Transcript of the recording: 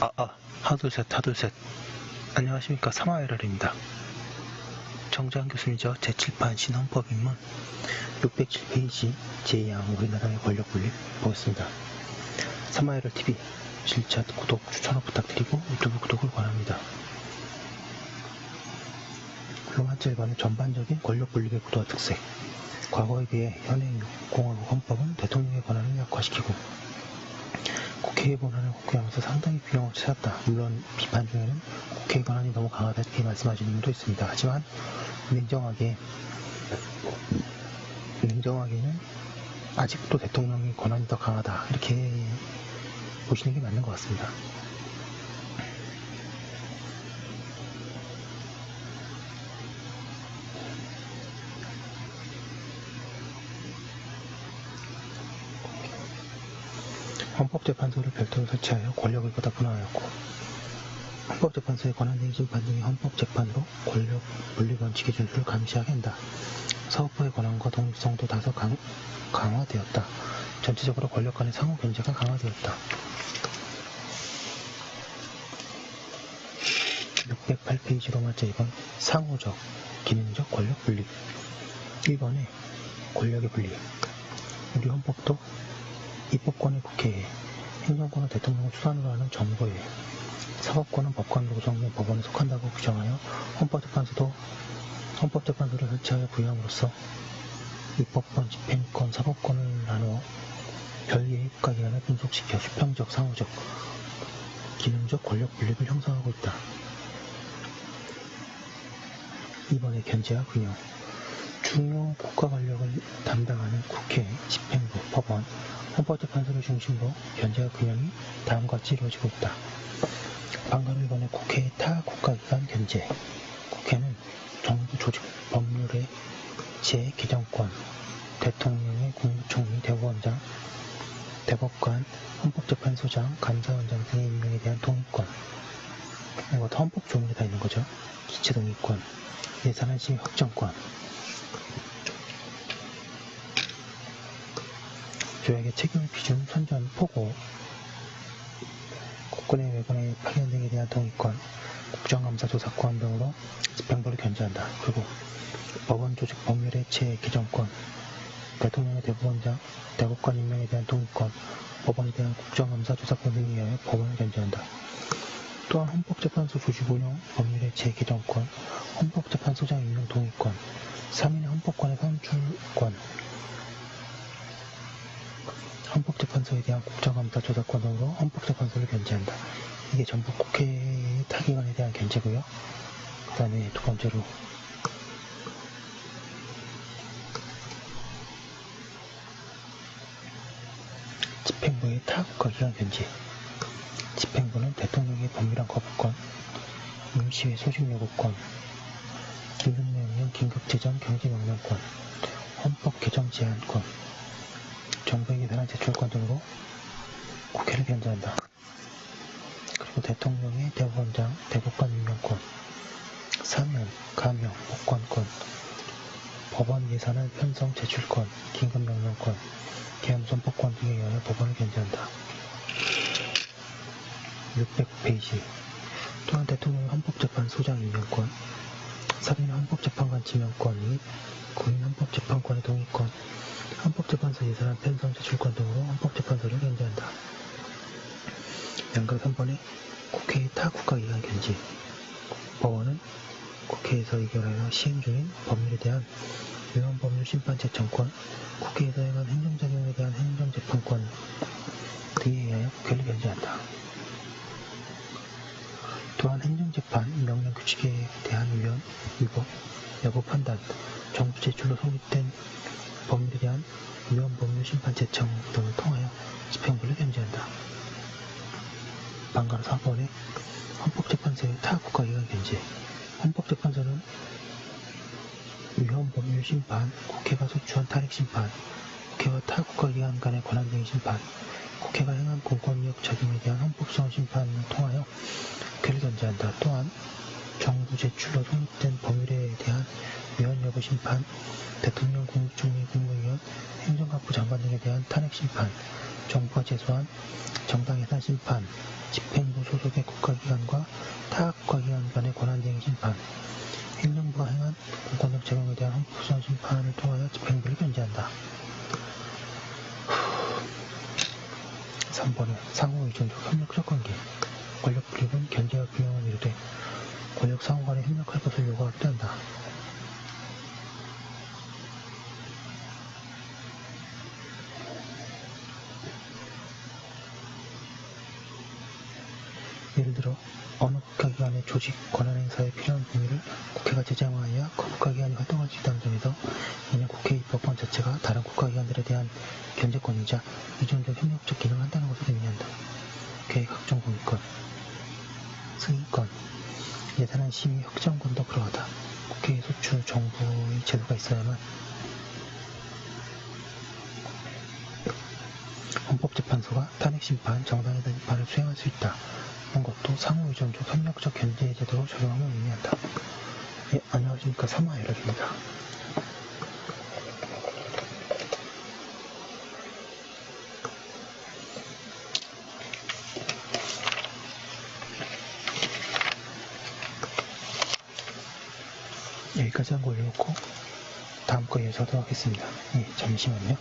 아, 아, 하나, 둘, 셋, 하나, 둘, 셋. 안녕하십니까. 사마이럴입니다. 정재환 교수님이죠. 제7판 신헌법 입문 607페이지 제2항 우리나라의 권력 분립 보겠습니다. 사마이럴 TV 실차 구독, 추천을 부탁드리고 유튜브 구독을 권합니다. 한자 일반의 전반적인 권력 분립의 구도와 특색 과거에 비해 현행 공화국 헌법은 대통령의 권한을 약화시키고 국회의 권한을 국회하면서 상당히 균형을 찾았다. 물론 비판 중에는 국회의 권한이 너무 강하다 이렇게 말씀하시는 분도 있습니다. 하지만 냉정하게 냉정하게는 아직도 대통령의 권한이 더 강하다 이렇게 보시는 게 맞는 것 같습니다. 헌법재판소를 별도로 설치하여 권력을 보다 분화하였고 헌법재판소의 심판 등의 헌법재판으로 권력 분리 원칙의 준수를 감시하게 한다. 사법부의 권한과 독립성도 다소 강, 강화되었다. 전체적으로 권력 간의 상호 견제가 강화되었다. 608페이지로 맞자 2번 상호적, 기능적 권력 분리 1번에 권력의 분리 우리 헌법도 입법권은 국회에, 행정권은 대통령을 수단으로 하는 정부에, 사법권은 법관으로 구성된 법원에 속한다고 규정하여 헌법재판소도 헌법재판소를 설치하여 부여함으로써 입법권, 집행권, 사법권을 나누어 별개의 국가기관을 분속시켜 수평적, 상호적, 기능적 권력 분립을 형성하고 있다. 이번에 견제와 균형 중요 국가 권력을 담당하는 국회, 집행부, 법원, 헌법재판소를 중심으로 견제와 균형이 다음과 같이 이루어지고 있다. 방금 1번의 국회의 타 국가기관 견제. 국회는 정부 조직 법률의 재개정권 대통령의 국무총리 대법원장 대법관 헌법재판소장 감사원장 등의 임명에 대한 동의권 이것 헌법 조문에 다 있는 거죠. 기체 동의권 예산안 심의 확정권 조약의 책임 비준 선전 포고 국군의 외관의 파견 등에 대한 동의권 국정감사 조사 권 등으로 집행부를 견제한다. 그리고 법원 조직 법률의 재개정권 대통령의 대법원장 대법관 임명에 대한 동의권 법원에 대한 국정감사 조사권 등에 의하여 법원을 견제한다. 또한 헌법재판소 조직 운영 법률의 재개정권 헌법재판소장 임명 동의권 3인의 헌법관의 선출권 헌법재판소에 대한 국정감사 조사권 등으로 헌법재판소를 견제한다. 이게 전부 국회의 타기관에 대한 견제고요. 그 다음에 두 번째로 집행부의 타국가기관 견제 집행부는 대통령의 법률안 거부권 임시회 소집 요구권 긴급명령 긴급재정 경제명령권 헌법 개정 제한권 정부의 예산안 제출권 등으로 국회를 견제한다. 그리고 대통령의 대법원장, 대법관 임명권, 사면, 감형, 복권권, 법원 예산안 편성 제출권, 긴급명령권, 계엄선포권 등에 의하여 법원을 견제한다. 600페이지 또한 대통령의 헌법재판소장 임명권, 사면 헌법재판관 지명권 및 국민 헌법재판관의 동의권, 헌법재판소 예산안 편성 제출권 등으로 헌법재판소를 견제한다. 양각 3번에 국회의 타 국가기관 견제 법원은 국회에서 의결하여 시행 중인 법률에 대한 위헌법률 심판 제청권 국회에서 행한 행정작용에 대한 행정재판권 등에 의하여 국회를 견제한다. 또한 행정재판 명령 규칙에 대한 위헌, 위법, 여부 판단, 정부 제출로 성립된 법률에 대한 위헌 법률 심판 제청 등을 통하여 집행부를 견제한다. 방가로 4번에 헌법재판소의 타 국가기관 견제 헌법재판소는 위헌 법률 심판, 국회가 소추한 탄핵 심판, 국회와 타 국가기관 간의 권한쟁의 심판, 국회가 행한 공권력 적용에 대한 헌법성 심판을 통하여 국회를 견제한다. 또한 정부 제출로 성립된 법률에 대한 위헌 여부 심판, 대통령 국무총리 국무위원, 행정각부 장관 등에 대한 탄핵 심판, 정부가 제소한 정당 예산 심판, 집행부 소속의 국가기관과 타 국가기관 간의 권한쟁의 심판, 행정부가 행한 공권력 적용에 대한 헌법소원 심판을 통하여 집행부를 견제한다. 3번은 상호 의존적 협력적 관계. 권력 분립은 견제와 균형을 이루되 권력 상호 간에 협력할 것을 요구하기도 한다. 예를 들어 국가기관의 조직, 권한 행사에 필요한 범위를 국회가 제정하여야 그 국가기관이 활동할 수 있다는 점에서 이는 국회 입법권 자체가 다른 국가기관들에 대한 견제권이자 의존적 협력적 기능을 한다는 것을 의미한다. 국회의 각종 공유권, 승인권, 예산안 심의 확정권도 그러하다. 국회의 소추, 정부의 제도가 있어야만 헌법재판소가 탄핵심판, 정당의 심판을 수행할 수 있다. 는 것도 상호의존적 협력적 견제 제도로 적용함을 의미한다. 예, 안녕하십니까. 사마에러입니다. 여기까지 한거 올려놓고 다음 거 이어서 하도록 하겠습니다. 예, 잠시만요.